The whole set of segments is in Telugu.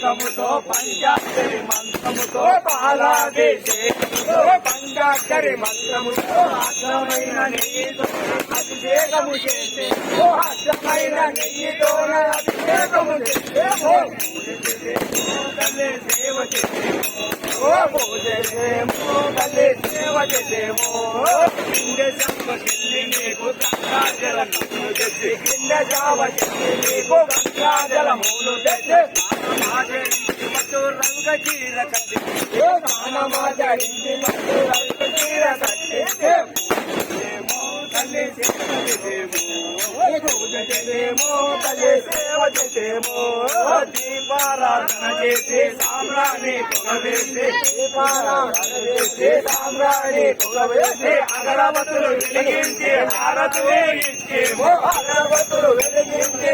దేశముతో పంచాక్షరి మంత్రముతో బాలాగే దేశముతో పంచాక్షరి మంత్రముతో అర్థమైన నెయ్యితో అభిషేకము చేసే ఓ అర్థమైన నెయ్యితో అభిషేకము చేసే ఓ చేసే సంప చేసేమో కింద సంపకెళ్ళి నీకు గంగాజలం తెచ్చి కింద జావ చెల్లి నీకు గంగాజలములు తెచ్చి రంగ చీర కట్టి మాట్లాడింది రంగ చీర కట్టి తల్లి చేసేమో తల్లి దీపారాధన చేసి సామ్రాన్ని పొగవేసి దీపారాధన చేసి చంద్రాన్ని కులవేసి అగరవతులు వెలిగించి భారతులు ఇచ్చేమో అగరవతులు వెలిగించి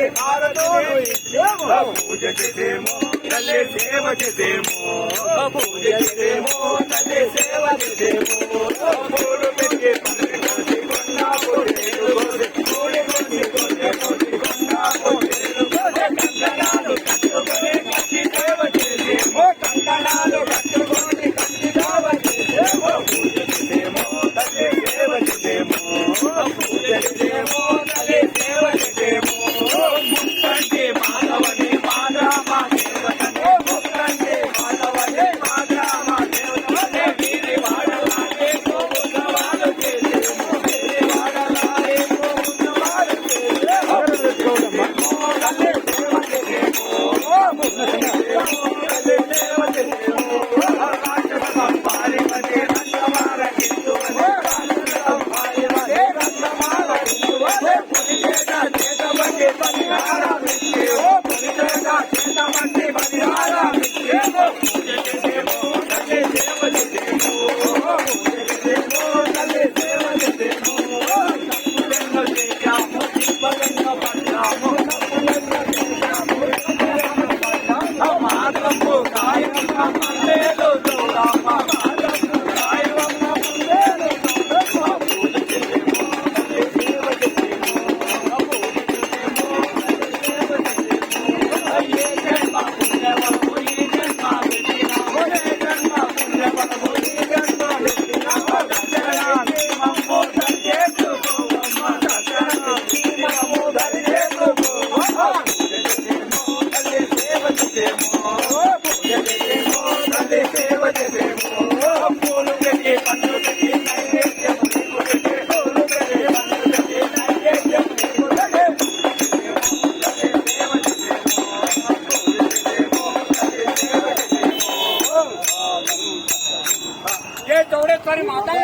పూజ చేసేమో తల్లి సేవ చేసేమో. పూజ చేసేమో తల్లి సేవ చేసేమో. আপনার মাথায়